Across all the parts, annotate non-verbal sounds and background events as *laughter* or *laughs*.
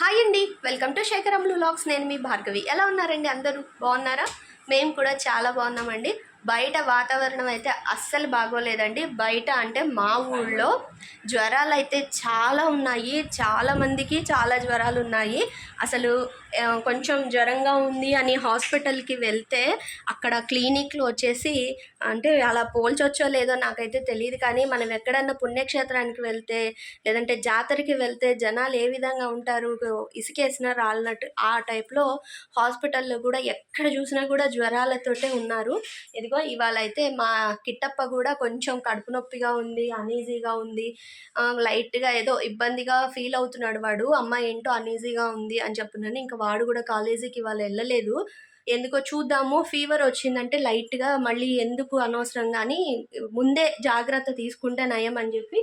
Hi అండి welcome to శేఖరములు lakhs నేను మీ భార్గవి. ఎలా ఉన్నారండి అందరూ? బాగున్నారా? మేము కూడా చాలా బాగున్నామండి. బయట వాతావరణం అయితే అస్సలు బాగోలేదండి. బయట అంటే మా ఊళ్ళో జ్వరాలు అయితే చాలా ఉన్నాయి. చాలా మందికి చాలా జ్వరాలు ఉన్నాయి అసలు కొంచెం జ్వరంగా ఉంది అని హాస్పిటల్కి వెళ్తే అక్కడ క్లినిక్లో వచ్చేసి అంటే అలా పోల్చొచ్చో లేదో నాకైతే తెలియదు కానీ మనం ఎక్కడన్నా పుణ్యక్షేత్రానికి వెళ్తే లేదంటే జాతరకి వెళ్తే జనాలు ఏ విధంగా ఉంటారు ఇసుకేసిన రాలినట్టు ఆ టైప్లో హాస్పిటల్లో కూడా ఎక్కడ చూసినా కూడా జ్వరాలతోటే ఉన్నారు. ఇదిగో ఇవాళ అయితే మా కిట్టప్ప కూడా కొంచెం కడుపు నొప్పిగా ఉంది అనీజీగా ఉంది. లైట్గా ఏదో ఇబ్బందిగా ఫీల్ అవుతున్నాడు వాడు. అమ్మ ఏంటో అనీజీగా ఉంది అని చెప్తున్నాను ఇంకా వాడు కూడా కాలేజీకి ఇవాళ వెళ్ళలేదు. ఎందుకో చూద్దాము ఫీవర్ వచ్చిందంటే లైట్గా మళ్ళీ ఎందుకు అనవసరంగా అని ముందే జాగ్రత్త తీసుకుంటే నయం అని చెప్పి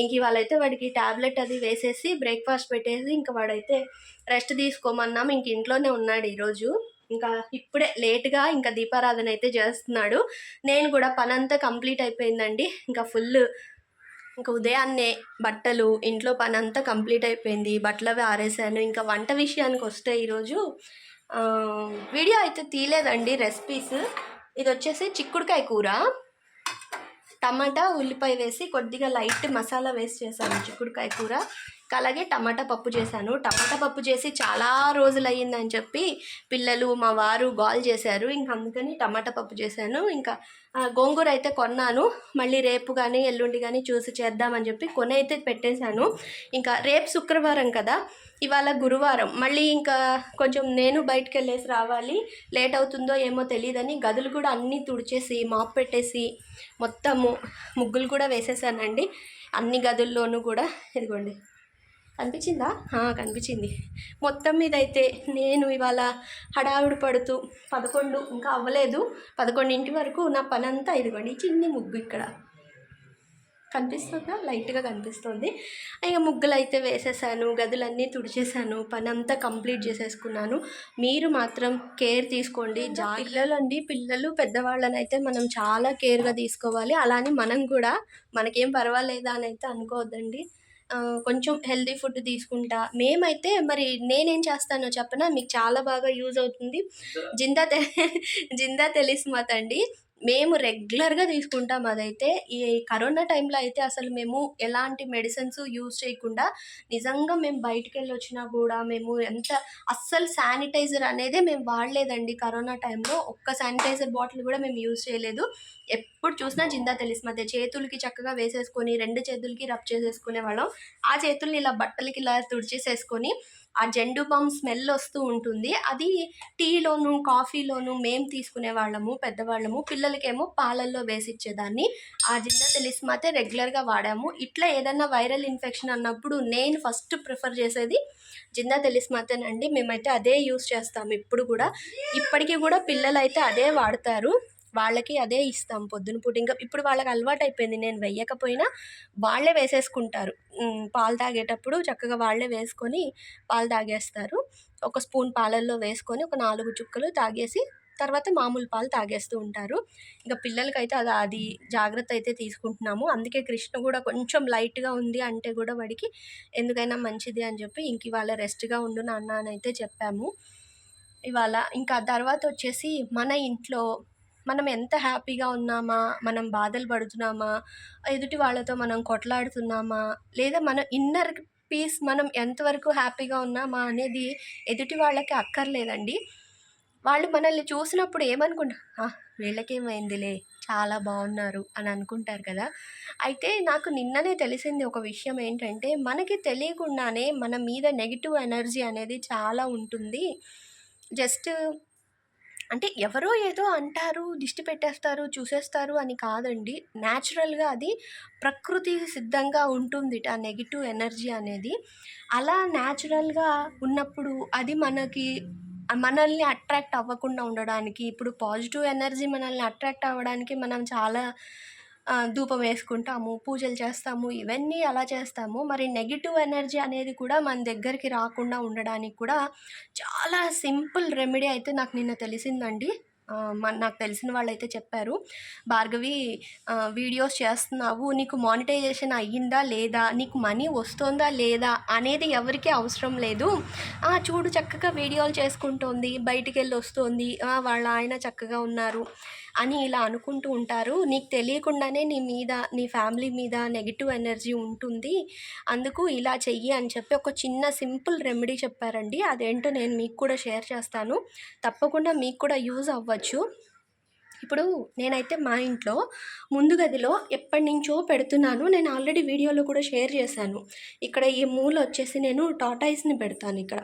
ఇంక ఇవాళైతే వాడికి టాబ్లెట్ అది వేసేసి బ్రేక్ఫాస్ట్ పెట్టేసి ఇంకా వాడైతే రెస్ట్ తీసుకోమన్నాం ఇంక ఇంట్లోనే ఉన్నాడు ఈరోజు. ఇంకా ఇప్పుడే లేట్గా ఇంకా దీపారాధన అయితే చేస్తున్నాడు. నేను కూడా పనంతా కంప్లీట్ అయిపోయిందండి. ఇంకా ఫుల్ ఇంకా ఉదయాన్నే బట్టలు ఇంట్లో పని అంతా కంప్లీట్ అయిపోయింది. బట్టలు అవి ఆరేసాను. ఇంకా వంట విషయానికి వస్తే ఈరోజు వీడియో అయితే తీయలేదండి రెసిపీస్ ఇది వచ్చేసి చిక్కుడుకాయ కూర. టమాటా ఉల్లిపాయ వేసి కొద్దిగా లైట్ మసాలా వేసి చేశాను చిక్కుడుకాయ కూర. అలాగే టమాటా పప్పు చేశాను. టమాటా పప్పు చేసి చాలా రోజులు అయ్యిందని చెప్పి పిల్లలు మా వారు గాల్ చేశారు. ఇంకా అందుకని టమాటా పప్పు చేశాను. ఇంకా గోంగూర అయితే కొన్నాను. మళ్ళీ రేపు కానీ ఎల్లుండి కానీ చూసి చేద్దామని చెప్పి కొని అయితే పెట్టేశాను. ఇంకా రేపు శుక్రవారం కదా ఇవాళ గురువారం. మళ్ళీ ఇంకా కొంచెం నేను బయటకు వెళ్ళేసి రావాలి. లేట్ అవుతుందో ఏమో తెలియదని గదులు కూడా అన్నీ తుడిచేసి మాప్ పెట్టేసి మొత్తము ముగ్గులు కూడా వేసేసానండి. అన్ని గదుల్లోనూ కూడా ఇదిగోండి. కనిపించిందా? కనిపించింది. మొత్తం మీద అయితే నేను ఇవాళ హడావిడి పడుతూ పదకొండు ఇంకా అవ్వలేదు. పదకొండింటి వరకు నా పని అంతా ఇదిగోండి చిన్ని ముగ్గు ఇక్కడ కనిపిస్తుందా? లైట్గా కనిపిస్తుంది. ఇక ముగ్గులు అయితే వేసేసాను గదులన్నీ తుడిచేసాను పని అంతా కంప్లీట్ చేసేసుకున్నాను. మీరు మాత్రం కేర్ తీసుకోండి. జా పిల్లలండి పిల్లలు పెద్దవాళ్ళని అయితే మనం చాలా కేర్గా తీసుకోవాలి. అలానే మనం కూడా మనకేం పర్వాలేదా అని అయితే అనుకోవద్దండి. కొంచెం హెల్దీ ఫుడ్ తీసుకుంటా. మేమైతే మరి నేనేం చేస్తానో చెప్పనా? మీకు చాలా బాగా యూజ్ అవుతుంది. జిందా తె *laughs* జిందా తెలిసి అండి మేము రెగ్యులర్గా తీసుకుంటాం అదైతే. ఈ కరోనా టైంలో అయితే అసలు మేము ఎలాంటి మెడిసిన్స్ యూజ్ చేయకుండా నిజంగా మేము బయటికి వెళ్ళి వచ్చినా కూడా మేము ఎంత అస్సలు శానిటైజర్ అనేదే మేము వాడలేదండి. కరోనా టైంలో ఒక్క శానిటైజర్ బాటిల్ కూడా మేము యూజ్ చేయలేదు. ఎప్పుడు చూసినా జిందా తెలిస్మతే చేతులకి చక్కగా వేసేసుకొని రెండు చేతులకి రబ్ చేసేసుకునే వాళ్ళం. ఆ చేతుల్ని ఇలా బట్టలకి ఇలా తుడిచేసేసుకొని ఆ జెండు బామ్ స్మెల్ వస్తూ ఉంటుంది. అది టీలోను కాఫీలోను మేము తీసుకునే వాళ్ళము పెద్దవాళ్ళము. పిల్లలకేమో పాలల్లో వేసి ఇచ్చేదాన్ని ఆ జిందా అయితే రెగ్యులర్గా వాడాము. ఇట్లా ఏదైనా వైరల్ ఇన్ఫెక్షన్ అన్నప్పుడు నేను ఫస్ట్ ప్రిఫర్ చేసేది జిందా తెలిస్మాతేనండి మేమైతే అదే యూస్ చేస్తాము ఇప్పుడు కూడా. ఇప్పటికీ కూడా పిల్లలైతే అదే వాడతారు. వాళ్ళకి అదే ఇస్తాం పొద్దున పూట. ఇంకా ఇప్పుడు వాళ్ళకి అలవాటు అయిపోయింది నేను వెయ్యకపోయినా వాళ్ళే వేసేసుకుంటారు. పాలు తాగేటప్పుడు చక్కగా వాళ్ళే వేసుకొని పాలు తాగేస్తారు. ఒక స్పూన్ పాలల్లో వేసుకొని ఒక నాలుగు చుక్కలు తాగేసి తర్వాత మామూలు పాలు తాగేస్తూ ఉంటారు. ఇంకా పిల్లలకైతే అది అది జాగ్రత్త అయితే తీసుకుంటున్నాము. అందుకే కృష్ణ కూడా కొంచెం లైట్గా ఉంది అంటే కూడా వాడికి ఎందుకైనా మంచిది అని చెప్పి ఇంక ఇవాళ రెస్ట్గా ఉండు నాన్న అని అయితే చెప్పాము. ఇవాళ ఇంకా తర్వాత వచ్చేసి మన ఇంట్లో మనం ఎంత హ్యాపీగా ఉన్నామా? మనం బాధలు పడుతున్నామా? ఎదుటి వాళ్ళతో మనం కొట్లాడుతున్నామా? లేదా మన ఇన్నర్ పీస్ మనం ఎంతవరకు హ్యాపీగా ఉన్నామా అనేది ఎదుటి వాళ్ళకి అక్కర్లేదండి. వాళ్ళు మనల్ని చూసినప్పుడు ఏమనుకుంటారు వీళ్ళకేమైందిలే? చాలా బాగున్నారు అని అనుకుంటారు కదా. అయితే నాకు నిన్ననే తెలిసింది ఒక విషయం ఏంటంటే మనకి తెలియకుండానే మన మీద నెగిటివ్ ఎనర్జీ అనేది చాలా ఉంటుంది. జస్ట్ అంటే ఎవరో ఏదో అంటారు దిష్టి పెట్టేస్తారు చూసేస్తారు అని కాదండి. న్యాచురల్గా అది ప్రకృతి సిద్ధంగా ఉంటుంది ఆ నెగిటివ్ ఎనర్జీ అనేది. అలా న్యాచురల్గా ఉన్నప్పుడు అది మనకి మనల్ని అట్రాక్ట్ అవ్వకుండా ఉండడానికి ఇప్పుడు పాజిటివ్ ఎనర్జీ మనల్ని అట్రాక్ట్ అవ్వడానికి మనం చాలా ధూపం వేసుకుంటాము పూజలు చేస్తాము ఇవన్నీ అలా చేస్తాము. మరి నెగిటివ్ ఎనర్జీ అనేది కూడా మన దగ్గరికి రాకుండా ఉండడానికి కూడా చాలా సింపుల్ రెమెడీ అయితే నాకు నిన్న తెలిసిందండి. నాకు తెలిసిన వాళ్ళైతే చెప్పారు. భార్గవి వీడియోస్ చేస్తున్నావు. నీకు మానిటైజేషన్ అయ్యిందా లేదా? నీకు మనీ వస్తుందా లేదా? అనేది ఎవరికీ అవసరం లేదు. చూడు చక్కగా వీడియోలు చేసుకుంటోంది. బయటికి వెళ్ళి వస్తుంది వాళ్ళ ఆయన చక్కగా ఉన్నారు అని ఇలా అనుకుంటూ ఉంటారు. నీకు తెలియకుండానే నీ మీద నీ ఫ్యామిలీ మీద నెగిటివ్ ఎనర్జీ ఉంటుంది. అందుకు ఇలా చెయ్యి అని చెప్పి ఒక చిన్న సింపుల్ రెమెడీ చెప్పారండి. అదేంటో నేను మీకు కూడా షేర్ చేస్తాను. తప్పకుండా మీకు కూడా యూజ్ అవ్వచ్చు ఇప్పుడు నేనైతే మా ఇంట్లో ముందు గదిలో ఎప్పటి నుంచో పెడుతున్నాను. నేను ఆల్రెడీ వీడియోలో కూడా షేర్ చేశాను. ఇక్కడ ఈ మూల వచ్చేసి నేను టాటాయిస్ని పెడతాను ఇక్కడ.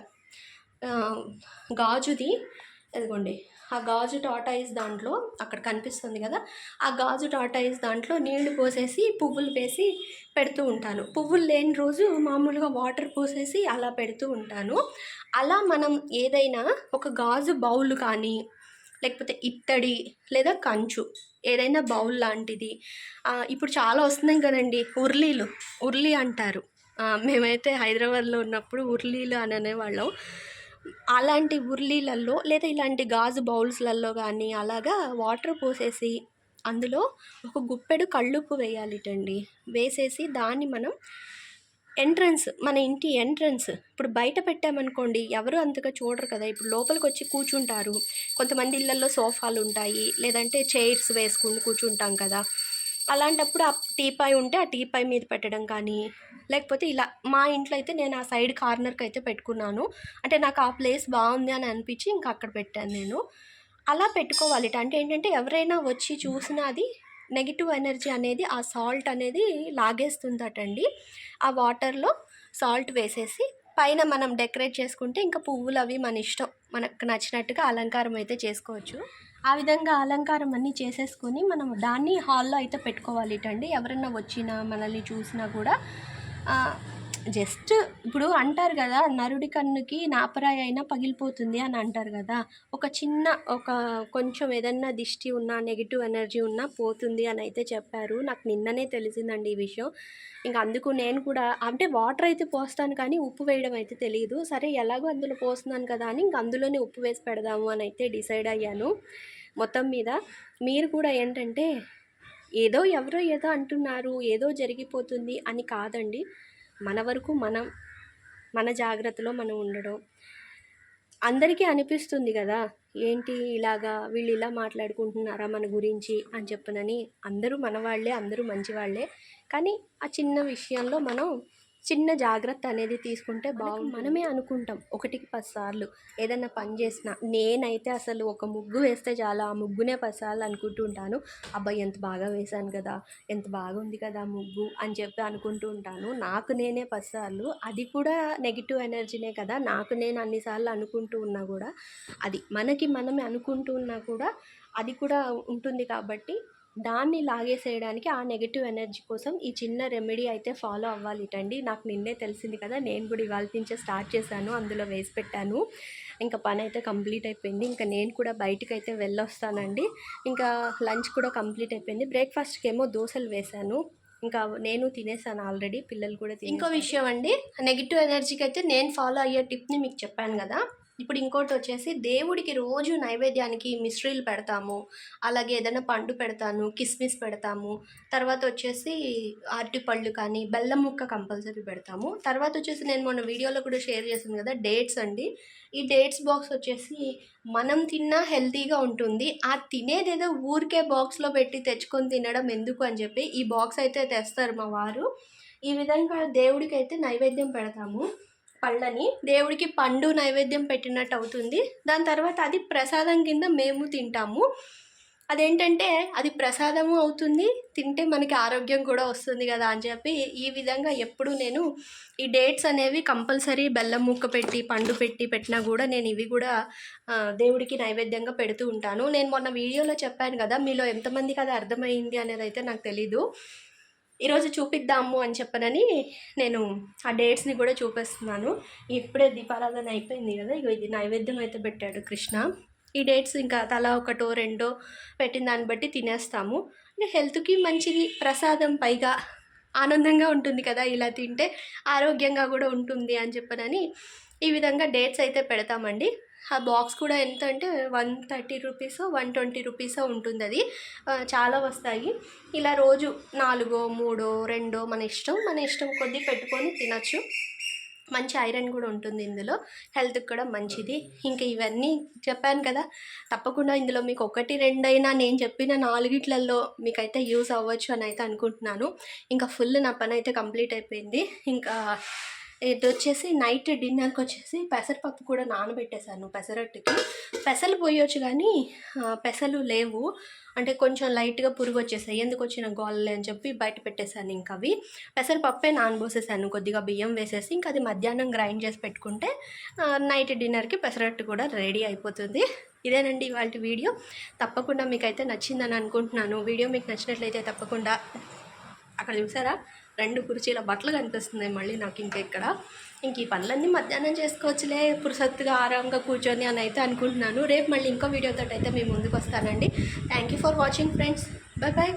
గాజుది అదిగోండి. ఆ గాజు టాటాయిస్ దాంట్లో అక్కడ కనిపిస్తుంది కదా ఆ గాజు టాటాయిస్ దాంట్లో నీళ్ళు పోసేసి పువ్వులు వేసి పెడుతూ ఉంటాను. పువ్వులు లేని రోజు మామూలుగా వాటర్ పోసేసి అలా పెడుతూ ఉంటాను. అలా మనం ఏదైనా ఒక గాజు బౌల్ కానీ లేకపోతే ఇత్తడి లేదా కంచు ఏదైనా బౌల్ లాంటిది. ఇప్పుడు చాలా వస్తున్నాయి కదండి ఉర్లీలు. ఉర్లీ అంటారు. మేమైతే హైదరాబాద్లో ఉన్నప్పుడు ఉర్లీలు అని అనేవాళ్ళం. అలాంటి ఉర్లీలలో లేదా ఇలాంటి గాజు బౌల్స్లలో కానీ అలాగా వాటర్ పోసేసి అందులో ఒక గుప్పెడు కళ్ళుప్పు వేయాలిటండి. వేసేసి దాన్ని మనం ఎంట్రన్స్ మన ఇంటి ఎంట్రన్స్. ఇప్పుడు బయట పెట్టామనుకోండి ఎవరు అంతగా చూడరు కదా. ఇప్పుడు లోపలికి వచ్చి కూర్చుంటారు. కొంతమంది ఇళ్ళల్లో సోఫాలు ఉంటాయి. లేదంటే చైర్స్ వేసుకుని కూర్చుంటాం కదా. అలాంటప్పుడు ఆ టీపాయ్ ఉంటే ఆ టీపాయ్ మీద పెట్టడం కానీ లేకపోతే ఇలా మా ఇంట్లో అయితే నేను ఆ సైడ్ కార్నర్కి అయితే పెట్టుకున్నాను. అంటే నాకు ఆ ప్లేస్ బాగుంది అని అనిపించి ఇంకా అక్కడ పెట్టాను నేను. అలా పెట్టుకోవాలి. అంటే ఏంటంటే ఎవరైనా వచ్చి చూసినా అది నెగిటివ్ ఎనర్జీ అనేది ఆ సాల్ట్ అనేది లాగేస్తుందటండి. ఆ వాటర్లో సాల్ట్ వేసేసి పైన మనం డెకరేట్ చేసుకుంటే ఇంకా పువ్వులు అవి మన ఇష్టం. మనకు నచ్చినట్టుగా అలంకారం అయితే చేసుకోవచ్చు. ఆ విధంగా అలంకారం అన్నీ చేసేసుకొని మనం దాన్ని హాల్లో అయితే పెట్టుకోవాలి అండి ఎవరైనా వచ్చినా మనల్ని చూసినా కూడా జస్ట్ ఇప్పుడు అంటారు కదా నరుడి కన్నుకి నాపరాయి అయినా పగిలిపోతుంది అని అంటారు కదా ఒక చిన్న ఒక కొంచెం ఏదన్నా దిష్టి ఉన్నా నెగిటివ్ ఎనర్జీ ఉన్నా పోతుంది అని అయితే చెప్పారు. నాకు నిన్ననే తెలిసిందండి ఈ విషయం. ఇంకా అందుకు నేను కూడా అంటే వాటర్ అయితే పోస్తాను కానీ ఉప్పు వేయడం అయితే తెలియదు సరే ఎలాగో అందులో పోస్తున్నాను కదా అని ఇంక అందులోనే ఉప్పు వేసి పెడదాము అని అయితే డిసైడ్ అయ్యాను. మొత్తం మీద మీరు కూడా ఏంటంటే ఏదో ఎవరో ఏదో అంటున్నారు ఏదో జరిగిపోతుంది అని కాదండి. మన వరకు మనం మన జాగ్రత్తలో మనం ఉండడం. అందరికీ అనిపిస్తుంది కదా ఏంటి ఇలాగా వీళ్ళు ఇలా మాట్లాడుకుంటున్నారా మన గురించి అని చెప్పనని. అందరూ మన వాళ్ళే అందరూ మంచి వాళ్ళే కానీ ఆ చిన్న విషయంలో మనం చిన్న జాగ్రత్త అనేది తీసుకుంటే బాగుంది మనమే అనుకుంటాం. ఒకటికి పది సార్లు ఏదైనా పని చేసినా. నేనైతే అసలు ఒక ముగ్గు వేస్తే చాలా ఆ ముగ్గునే పది సార్లు అనుకుంటూ ఉంటాను. అబ్బాయి ఎంత బాగా వేశాను కదా ఎంత బాగుంది కదా ముగ్గు అని చెప్పి అనుకుంటూ ఉంటాను. నాకు నేనే పది సార్లు. అది కూడా నెగిటివ్ ఎనర్జీనే కదా నాకు నేను అన్నిసార్లు అనుకుంటూ ఉన్నా కూడా అది మనకి మనమే అనుకుంటూ ఉన్నా కూడా అది కూడా ఉంటుంది కాబట్టి దాన్ని లాగేసేయడానికి ఆ నెగిటివ్ ఎనర్జీ కోసం ఈ చిన్న రెమెడీ అయితే ఫాలో అవ్వాలిటండి నాకు నిన్నే తెలిసింది కదా నేను కూడా ఇవాళ నుంచే స్టార్ట్ చేశాను అందులో వేసి పెట్టాను. ఇంకా పని అయితే కంప్లీట్ అయిపోయింది. ఇంకా నేను కూడా బయటకు అయితే వెళ్ళొస్తానండి. ఇంకా లంచ్ కూడా కంప్లీట్ అయిపోయింది. బ్రేక్ఫాస్ట్కి ఏమో దోశలు వేశాను. ఇంకా నేను తినేసాను ఆల్రెడీ పిల్లలు కూడా ఇంకో విషయం అండి. నెగిటివ్ ఎనర్జీకి అయితే నేను ఫాలో అయ్యే టిప్ని మీకు చెప్పాను కదా ఇప్పుడు ఇంకోటి వచ్చేసి దేవుడికి రోజు నైవేద్యానికి మిశ్రీలు పెడతాము. అలాగే ఏదైనా పండు పెడతాను కిస్మిస్ పెడతాము. తర్వాత వచ్చేసి అరటిపళ్ళు కానీ బెల్లం ముక్క కంపల్సరీ పెడతాము. తర్వాత వచ్చేసి నేను మొన్న వీడియోలో కూడా షేర్ చేశాను కదా డేట్స్ అండి. ఈ డేట్స్ బాక్స్ వచ్చేసి మనం తిన్నా హెల్తీగా ఉంటుంది. ఆ తినేదేదో ఊరికే బాక్స్లో పెట్టి తెచ్చుకొని తినడం ఎందుకు అని చెప్పి ఈ బాక్స్ అయితే తెస్తారు మా వారు. ఈ విధంగా దేవుడికి అయితే నైవేద్యం పెడతాము. పళ్ళని దేవుడికి పండు నైవేద్యం పెట్టినట్టు అవుతుంది. దాని తర్వాత అది ప్రసాదం కింద మేము తింటాము. అదేంటంటే అది ప్రసాదము అవుతుంది. తింటే మనకి ఆరోగ్యం కూడా వస్తుంది కదా అని చెప్పి ఈ విధంగా ఎప్పుడు నేను ఈ డేట్స్ అనేవి కంపల్సరీ బెల్లం ముక్క పెట్టి పండు పెట్టి పెట్టినా కూడా నేను ఇవి కూడా దేవుడికి నైవేద్యంగా పెడుతూ ఉంటాను. నేను మొన్న వీడియోలో చెప్పాను కదా మీలో ఎంతమందికి అది అర్థమైంది అనేది అయితే నాకు తెలీదు. ఈరోజు చూపిద్దాము అని చెప్పనని నేను ఆ డేట్స్ని కూడా చూపిస్తున్నాను. ఇప్పుడే దీపారాధన అయిపోయింది కదా ఇక ఇది నైవేద్యం అయితే పెట్టాడు కృష్ణ. ఈ డేట్స్ ఇంకా తలా ఒకటో రెండో పెట్టిన దాన్ని బట్టి తినేస్తాము. ఇంకా హెల్త్కి మంచిది ప్రసాదం పైగా ఆనందంగా ఉంటుంది కదా ఇలా తింటే ఆరోగ్యంగా కూడా ఉంటుంది అని చెప్పనని ఈ విధంగా డేట్స్ అయితే పెడతామండి. ఆ బాక్స్ కూడా ఎంత అంటే one thirty rupees one twenty rupees ఉంటుంది అది చాలా వస్తాయి. ఇలా రోజు నాలుగో మూడో రెండో మన ఇష్టం. మన ఇష్టం కొద్దీ పెట్టుకొని తినచ్చు. మంచి ఐరన్ కూడా ఉంటుంది ఇందులో. హెల్త్కి కూడా మంచిది. ఇంకా ఇవన్నీ చెప్పాను కదా తప్పకుండా ఇందులో మీకు ఒకటి రెండైనా నేను చెప్పిన నాలుగిట్లలో మీకైతే యూస్ అవ్వచ్చు అని అయితే అనుకుంటున్నాను. ఇంకా ఫుల్ నా పని అయితే కంప్లీట్ అయిపోయింది. ఇంకా ఇది వచ్చేసి నైట్ డిన్నర్కి వచ్చేసి పెసరపప్పు కూడా నానబెట్టేశాను పెసరట్టుకి పెసలు పోయొచ్చు కానీ పెసలు లేవు. అంటే కొంచెం లైట్గా పురుగు వచ్చేసాయి ఎందుకు వచ్చిన గోళ్ళే అని చెప్పి బయట పెట్టేశాను ఇంకా అవి. పెసరపప్పే నానబోసేసాను కొద్దిగా బియ్యం వేసేసి. ఇంకా అది మధ్యాహ్నం గ్రైండ్ చేసి పెట్టుకుంటే నైట్ డిన్నర్కి పెసరట్టు కూడా రెడీ అయిపోతుంది. ఇదేనండి ఇవాళ వీడియో. తప్పకుండా మీకైతే నచ్చిందని అనుకుంటున్నాను. వీడియో మీకు నచ్చినట్లయితే తప్పకుండా అక్కడ చూసారా? రెండు కుర్చీల బట్టలు కనిపిస్తున్నాయి మళ్ళీ నాకు ఇంకా ఇక్కడ. ఇంక ఈ పనులన్నీ మధ్యాహ్నం చేసుకోవచ్చులే పురుసత్తుగా ఆరాంగా కూర్చొని అని అయితే అనుకుంటున్నాను. రేపు మళ్ళీ ఇంకో వీడియోతో అయితే మీ ముందుకు వస్తానండి. Thank you for watching friends bye bye